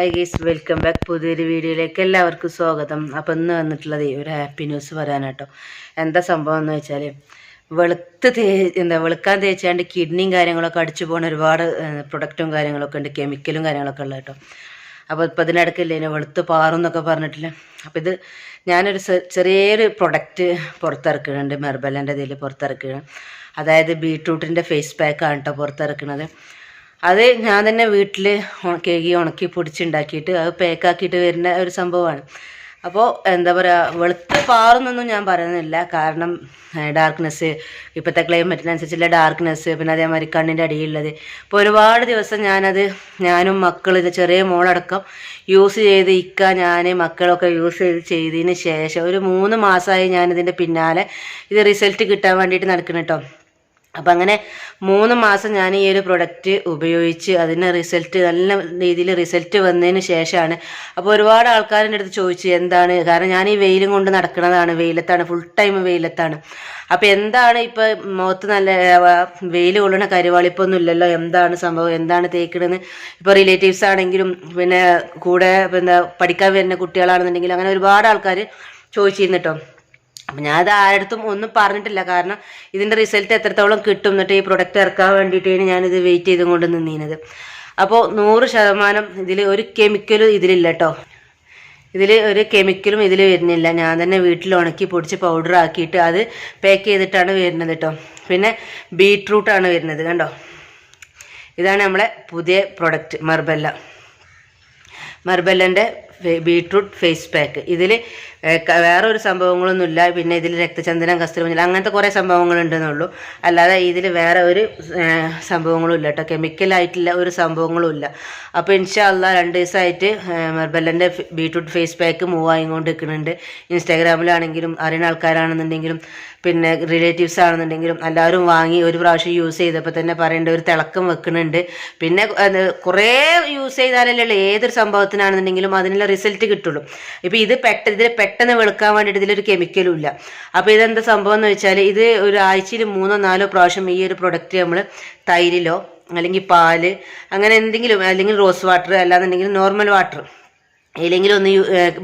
I geese welcome back പുതിയൊരു വീഡിയോയിലേക്ക് എല്ലാവർക്കും സ്വാഗതം. അപ്പം ഇന്ന് വന്നിട്ടുള്ളത് ഒരു ഹാപ്പി ന്യൂസ് പറയാനാട്ടോ. എന്താ സംഭവം എന്ന് വെച്ചാൽ വെളുത്ത് തേ എന്താ വെളുക്കാൻ തേച്ചാണ്ട് കിഡ്നിയും കാര്യങ്ങളൊക്കെ അടിച്ചു പോകുന്ന ഒരുപാട് പ്രൊഡക്റ്റും കാര്യങ്ങളൊക്കെ ഉണ്ട് കെമിക്കലും കാര്യങ്ങളൊക്കെ ഉള്ള കേട്ടോ. അപ്പോൾ ഇപ്പം ഇതിനിടയ്ക്കില്ലേ വെളുത്ത് പാറും എന്നൊക്കെ പറഞ്ഞിട്ടില്ല. അപ്പോൾ ഇത് ഞാനൊരു ചെറിയൊരു പ്രൊഡക്റ്റ് പുറത്തിറക്കുന്നുണ്ട് മെർബലന്റെ ഇതിൽ പുറത്തിറക്കുകയാണ് അതായത് ബീട്രൂട്ടിന്റെ ഫേസ് പാക്കാണ് കേട്ടോ പുറത്തിറക്കുന്നത്. അത് ഞാൻ തന്നെ വീട്ടിൽ കേകി ഉണക്കി പൊടിച്ചുണ്ടാക്കിയിട്ട് അത് പേക്കാക്കിയിട്ട് വരുന്ന ഒരു സംഭവമാണ്. അപ്പോൾ എന്താ പറയുക വെളുത്ത പാറുന്നൊന്നും ഞാൻ പറയുന്നില്ല. കാരണം ഡാർക്ക്നെസ് ഇപ്പോഴത്തെ ക്ലൈമറ്റിനനുസരിച്ചുള്ള ഡാർക്ക്നെസ് പിന്നെ അതേമാതിരി കണ്ണിന്റെ അടിയിലുള്ളത്. ഇപ്പോൾ ഒരുപാട് ദിവസം ഞാനത് ഞാനും മക്കൾ ചെറിയ മോളടക്കം യൂസ് ചെയ്ത് ഇക്ക ഞാൻ മക്കളൊക്കെ യൂസ് ചെയ്ത് ചെയ്തതിന് ശേഷം ഒരു മൂന്ന് മാസമായി ഞാനിതിന്റെ പിന്നാലെ ഇത് റിസൾട്ട് കിട്ടാൻ വേണ്ടിയിട്ട് നടക്കണം കേട്ടോ അപ്പം അങ്ങനെ മൂന്ന് മാസം ഞാൻ ഈ ഒരു പ്രൊഡക്റ്റ് ഉപയോഗിച്ച് അതിന് റിസൾട്ട് നല്ല രീതിയിൽ റിസൾട്ട് വന്നതിന് ശേഷമാണ്. അപ്പോൾ ഒരുപാട് ആൾക്കാരുടെ അടുത്ത് ചോദിച്ചു എന്താണ്? കാരണം ഞാൻ ഈ വെയിലും കൊണ്ട് നടക്കുന്നതാണ് വെയിലത്താണ് ഫുൾ ടൈം വെയിലത്താണ്. അപ്പോൾ എന്താണ് ഇപ്പോൾ മുഖത്ത് നല്ല വെയിൽ കൊള്ളുന്ന കരുവാളിപ്പൊന്നും ഇല്ലല്ലോ? എന്താണ് സംഭവം? എന്താണ് തേക്കണെന്ന് ഇപ്പോൾ റിലേറ്റീവ്സ് ആണെങ്കിലും പിന്നെ കൂടെ എന്താ പഠിക്കാൻ വരുന്ന കുട്ടികളാണെന്നുണ്ടെങ്കിലും അങ്ങനെ ഒരുപാട് ആൾക്കാർ ചോദിച്ചിരുന്നു കേട്ടോ. അപ്പം ഞാൻ അത് ആരടുത്തും ഒന്നും പറഞ്ഞിട്ടില്ല. കാരണം ഇതിന്റെ റിസൾട്ട് എത്രത്തോളം കിട്ടും എന്നിട്ട് ഈ പ്രൊഡക്റ്റ് ഇറക്കാൻ വേണ്ടിയിട്ടാണ് ഞാനിത് വെയിറ്റ് ചെയ്തും കൊണ്ട് നിന്നീനത്. അപ്പോൾ നൂറ് ശതമാനം ഇതിൽ ഒരു കെമിക്കലും ഇതിലില്ല കേട്ടോ ഇതിൽ ഒരു കെമിക്കലും ഇതിൽ വരുന്നില്ല. ഞാൻ തന്നെ വീട്ടിൽ ഉണക്കി പൊടിച്ച് പൗഡർ ആക്കിയിട്ട് അത് പാക്ക് ചെയ്തിട്ടാണ് വരുന്നത് കേട്ടോ പിന്നെ ബീട്രൂട്ടാണ് വരുന്നത് കണ്ടോ? ഇതാണ് നമ്മളെ പുതിയ പ്രൊഡക്റ്റ് മർബല്ല. മർബല്ലന്റെ ബീട്രൂട്ട് ഫേസ് പാക്ക് ഇതിൽ വേറെ ഒരു സംഭവങ്ങളൊന്നുമില്ല. പിന്നെ ഇതിൽ രക്തചന്ദനം കസ്തൂരിമഞ്ഞൾ അങ്ങനത്തെ കുറേ സംഭവങ്ങളുണ്ടെന്നുള്ളൂ. അല്ലാതെ ഇതിൽ വേറെ ഒരു സംഭവങ്ങളും ഇല്ല കേട്ടോ. കെമിക്കലായിട്ടുള്ള ഒരു സംഭവങ്ങളും ഇല്ല അപ്പോൾ ഇൻഷാല്ല രണ്ട് ദിവസമായിട്ട് മെർബല്ലന്റെ ബീട്രൂട്ട് ഫേസ് പാക്ക് മൂവ് ആയിക്കൊണ്ട് നിൽക്കുന്നുണ്ട് ഇൻസ്റ്റാഗ്രാമിലാണെങ്കിലും അറിയുന്ന ആൾക്കാരാണെന്നുണ്ടെങ്കിലും പിന്നെ റിലേറ്റീവ്സ് ആണെന്നുണ്ടെങ്കിലും എല്ലാവരും വാങ്ങി ഒരു പ്രാവശ്യം യൂസ് ചെയ്തപ്പോൾ തന്നെ പറയേണ്ട ഒരു തിളക്കം വെക്കുന്നുണ്ട്. പിന്നെ കുറേ യൂസ് ചെയ്താലല്ലേ ഏതൊരു സംഭവത്തിനാണെന്നുണ്ടെങ്കിലും അതിനുള്ള റിസൾട്ട് കിട്ടുള്ളൂ. ഇപ്പോൾ ഇത് പെട്ട ഇതിൽ പെട്ടെന്ന് വെളുക്കാൻ വേണ്ടിയിട്ട് ഇതിലൊരു കെമിക്കലും ഇല്ല. അപ്പോൾ ഇതെന്താ സംഭവം എന്ന് വെച്ചാൽ ഇത് ഒരു ആഴ്ചയിൽ മൂന്നോ നാലോ പ്രാവശ്യം ഈ ഒരു പ്രൊഡക്റ്റ് നമ്മൾ തൈരിലോ അല്ലെങ്കിൽ പാൽ അങ്ങനെ എന്തെങ്കിലും അല്ലെങ്കിൽ റോസ് വാട്ടർ അല്ലാന്നുണ്ടെങ്കിൽ നോർമൽ വാട്ടർ ഏതെങ്കിലും ഒന്ന്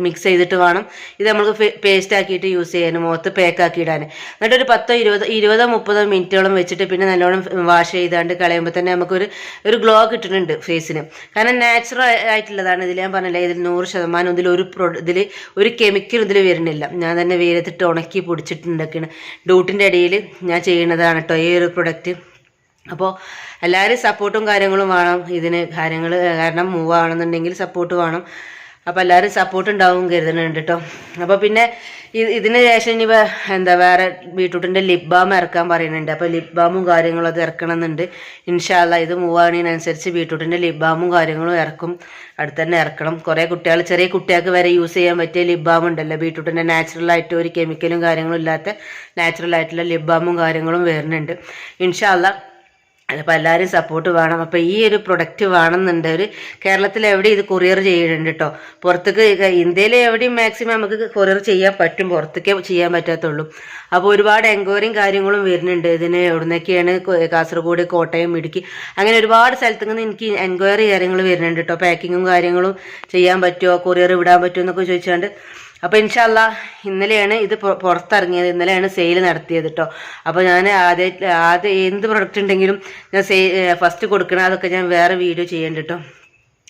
മിക്സ് ചെയ്തിട്ട് വേണം. ഇത് നമുക്ക് പേസ്റ്റ് ആക്കിയിട്ട് യൂസ് ചെയ്യാൻ മുഖത്ത് ആക്കി ഇടാൻ എന്നിട്ട് ഒരു പത്തോ ഇരുപതോ ഇരുപതോ മുപ്പതോ മിനിറ്റോളം വെച്ചിട്ട് പിന്നെ നല്ലോണം വാഷ് ചെയ്താണ്ട് കളയുമ്പോൾ തന്നെ നമുക്കൊരു ഒരു ഗ്ലോ കിട്ടുന്നുണ്ട് ഫേസിന് കാരണം നാച്ചുറൽ ആയിട്ടുള്ളതാണ്. ഇതിൽ ഞാൻ പറഞ്ഞില്ല ഇതിൽ നൂറ് ശതമാനം ഇതിൽ ഒരു പ്രൊ ഇതിൽ ഒരു കെമിക്കൽ ഇതിൽ വരുന്നില്ല. ഞാൻ തന്നെ വെയിലത്തിട്ട് ഉണക്കി പൊടിച്ചിട്ടുണ്ടാക്കിയാണ് ഡ്യൂട്ടിന്റെ ഇടയിൽ ഞാൻ ചെയ്യുന്നതാണ് കേട്ടോ ഈ ഒരു പ്രൊഡക്റ്റ് അപ്പോൾ എല്ലാവരും സപ്പോർട്ടും കാര്യങ്ങളും വേണം. ഇതിന് കാര്യങ്ങൾ കാരണം മൂവ് ആവണമെന്നുണ്ടെങ്കിൽ സപ്പോർട്ട് വേണം. അപ്പോൾ എല്ലാവരും സപ്പോർട്ട് ഉണ്ടാവും കരുതുന്നുണ്ട് കേട്ടോ. അപ്പോൾ പിന്നെ ഇത് ഇതിന് ശേഷം ഇനി എന്താ വേറെ ബീട്രൂട്ടിന്റെ ലിപ് ബാം ഇറക്കാൻ പറയുന്നുണ്ട്. അപ്പോൾ ലിപ് ബാമും കാര്യങ്ങളും അത് ഇറക്കണം എന്നുണ്ട് ഇൻഷാല്ല ഇത് മൂവ് ആവുന്നതിനനുസരിച്ച് ബീട്രൂട്ടിന്റെ ലിപ് ബാമും കാര്യങ്ങളും ഇറക്കും. അടുത്ത് തന്നെ ഇറക്കണം. കുറേ കുട്ടികൾ ചെറിയ കുട്ടികൾക്ക് വരെ യൂസ് ചെയ്യാൻ പറ്റിയ ലിപ് ബാം ഉണ്ടല്ലോ. ബീട്രൂട്ടിന്റെ നാച്ചുറൽ ആയിട്ട് ഒരു കെമിക്കലും കാര്യങ്ങളും ഇല്ലാത്ത നാച്ചുറൽ ആയിട്ടുള്ള ലിപ് ബാമും കാര്യങ്ങളും വരുന്നുണ്ട്. ഇൻഷാല്ല അതിപ്പോൾ എല്ലാവരും സപ്പോർട്ട് വേണം. അപ്പോൾ ഈ ഒരു പ്രൊഡക്റ്റ് വേണമെന്നുണ്ട്. ഒരു കേരളത്തിൽ എവിടെ ഇത് കൊറിയർ ചെയ്യുന്നുണ്ട് കേട്ടോ പുറത്തേക്ക് ഇന്ത്യയിലെ എവിടെയും മാക്സിമം നമുക്ക് കൊറിയർ ചെയ്യാൻ പറ്റും. പുറത്തേക്കേ ചെയ്യാൻ പറ്റാത്തുള്ളൂ. അപ്പോൾ ഒരുപാട് എൻക്വയറിയും കാര്യങ്ങളും വരുന്നുണ്ട്. ഇതിന് എവിടുന്നൊക്കെയാണ് കാസർഗോഡ് കോട്ടയം ഇടുക്കി അങ്ങനെ ഒരുപാട് സ്ഥലത്തു നിന്ന് എനിക്ക് എൻക്വയറി കാര്യങ്ങൾ വരുന്നുണ്ട് കേട്ടോ പാക്കിങ്ങും കാര്യങ്ങളും ചെയ്യാൻ പറ്റുമോ? കൊറിയർ വിടാൻ പറ്റുമോ എന്നൊക്കെ ചോദിച്ചാണ്ട് അപ്പോൾ ഇൻഷാല്ല ഇന്നലെയാണ് ഇത് പുറത്തിറങ്ങിയത്. ഇന്നലെയാണ് സെയിൽ നടത്തിയത് കേട്ടോ അപ്പോൾ ഞാൻ ആദ്യം ആദ്യം എന്ത് പ്രൊഡക്റ്റ് ഉണ്ടെങ്കിലും ഞാൻ സെയിൽ ഫസ്റ്റ് കൊടുക്കണം അതൊക്കെ ഞാൻ വേറെ വീഡിയോ ചെയ്യേണ്ട കേട്ടോ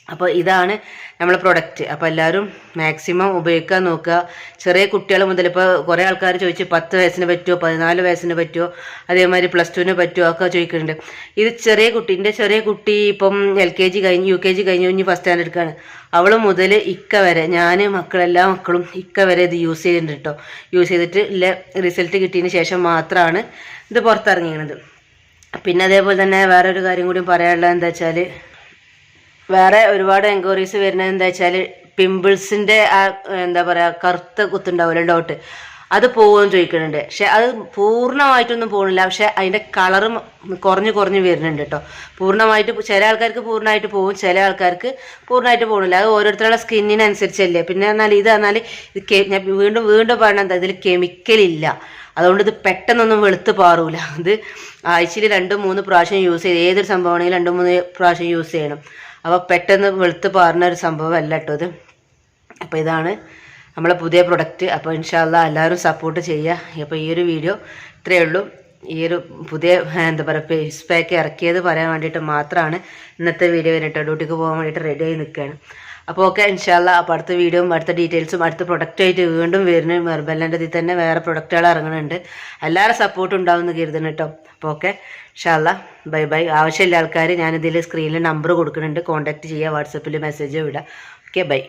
അപ്പോൾ ഇതാണ് നമ്മളെ പ്രൊഡക്റ്റ് അപ്പോൾ എല്ലാവരും മാക്സിമം ഉപയോഗിക്കാൻ നോക്കുക. ചെറിയ കുട്ടികൾ മുതൽ ഇപ്പോൾ കുറേ ആൾക്കാർ ചോദിച്ചു പത്ത് വയസ്സിന് പറ്റുമോ പതിനാല് വയസ്സിന് പറ്റുമോ അതേമാതിരി പ്ലസ് ടുവിന് പറ്റുമോ ഒക്കെ ചോദിക്കുന്നുണ്ട്. ഇത് ചെറിയ കുട്ടി എന്റെ ചെറിയ കുട്ടി ഇപ്പം എൽ കെ ജി കഴിഞ്ഞ് യു കെ ജി കഴിഞ്ഞ് ഇനി ഫസ്റ്റ് സ്റ്റാൻഡേർഡ് എടുക്കുകയാണ് അവൾ മുതൽ ഇക്ക വരെ ഞാൻ മക്കളെല്ലാ മക്കളും ഇക്ക വരെ ഇത് യൂസ് ചെയ്തിട്ടുണ്ട് കേട്ടോ യൂസ് ചെയ്തിട്ട് ഇല്ല റിസൾട്ട് കിട്ടിയതിന് ശേഷം മാത്രമാണ് ഇത് പുറത്തിറങ്ങിയത് പിന്നെ അതേപോലെ തന്നെ വേറൊരു കാര്യം കൂടി പറയാനുള്ളത് എന്താ വെച്ചാൽ വേറെ ഒരുപാട് എൻക്വയറീസ് വരുന്നത് എന്താ വെച്ചാൽ പിമ്പിൾസിന്റെ ആ എന്താ പറയുക കറുത്ത കുത്തുണ്ടാവില്ല ഡോട്ട് അത് പോകുമെന്ന് ചോദിക്കുന്നുണ്ട്. പക്ഷെ അത് പൂർണമായിട്ടൊന്നും പോകുന്നില്ല പക്ഷെ അതിന്റെ കളറും കുറഞ്ഞ് കുറഞ്ഞ് വരുന്നുണ്ട് കേട്ടോ. പൂർണമായിട്ട് ചില ആൾക്കാർക്ക് പൂർണമായിട്ട് പോകും ചില ആൾക്കാർക്ക് പൂർണമായിട്ട് പോകുന്നില്ല അത് ഓരോരുത്തരുടെ സ്കിന്നിനനുസരിച്ചല്ലേ. പിന്നെ എന്നാൽ ഇത് എന്നാൽ ഇത് ഞാൻ വീണ്ടും വീണ്ടും പറയണത് എന്താ? ഇതിൽ കെമിക്കലില്ല അതുകൊണ്ട് ഇത് പെട്ടെന്നൊന്നും വെളുത്ത് പാറൂല. ഇത് ആഴ്ചയിൽ രണ്ട് മൂന്ന് പ്രാവശ്യം യൂസ് ചെയ്ത്. ഏതൊരു സംഭവമാണെങ്കിലും രണ്ട് മൂന്ന് പ്രാവശ്യം യൂസ് ചെയ്യണം. അപ്പോൾ പെട്ടെന്ന് വെളുത്ത് പാറുന്ന ഒരു സംഭവമല്ല കേട്ടോ ഇത്. അപ്പോൾ ഇതാണ് നമ്മളെ പുതിയ പ്രൊഡക്റ്റ് അപ്പോൾ ഇൻഷാല്ല എല്ലാവരും സപ്പോർട്ട് ചെയ്യുക അപ്പോൾ ഈ ഒരു വീഡിയോ ഇത്രയേ ഉള്ളൂ. ഈ ഒരു പുതിയ എന്താ പറയുക ഫേസ് പാക്ക് ഇറക്കിയത് പറയാൻ വേണ്ടിയിട്ട് മാത്രമാണ് ഇന്നത്തെ വീഡിയോ വരട്ടോ ഡ്യൂട്ടിക്ക് പോകാൻ വേണ്ടിയിട്ട് റെഡി ആയി നിൽക്കുകയാണ് അപ്പോൾ ഓക്കെ ഇൻഷാല്ല അപ്പോൾ അടുത്ത വീഡിയോയും അടുത്ത ഡീറ്റെയിൽസും അടുത്ത പ്രൊഡക്റ്റായിട്ട് വീണ്ടും വരുന്ന മെർബെല്ലന്റെ ഇതിൽ തന്നെ വേറെ പ്രൊഡക്റ്റുകൾ ഇറങ്ങുന്നുണ്ട് എല്ലാവരും സപ്പോർട്ട് ഉണ്ടാവും എന്ന് കരുതുന്നു കേട്ടോ. അപ്പോൾ ഓക്കെ ഇൻഷാല്ല ബൈ ബൈ ആവശ്യമില്ല ആൾക്കാർ ഞാനിതിൽ സ്ക്രീനിൽ നമ്പർ കൊടുക്കുന്നുണ്ട്. കോൺടാക്റ്റ് ചെയ്യുക വാട്സപ്പിൽ മെസ്സേജ് വിടുക ഓക്കെ ബൈ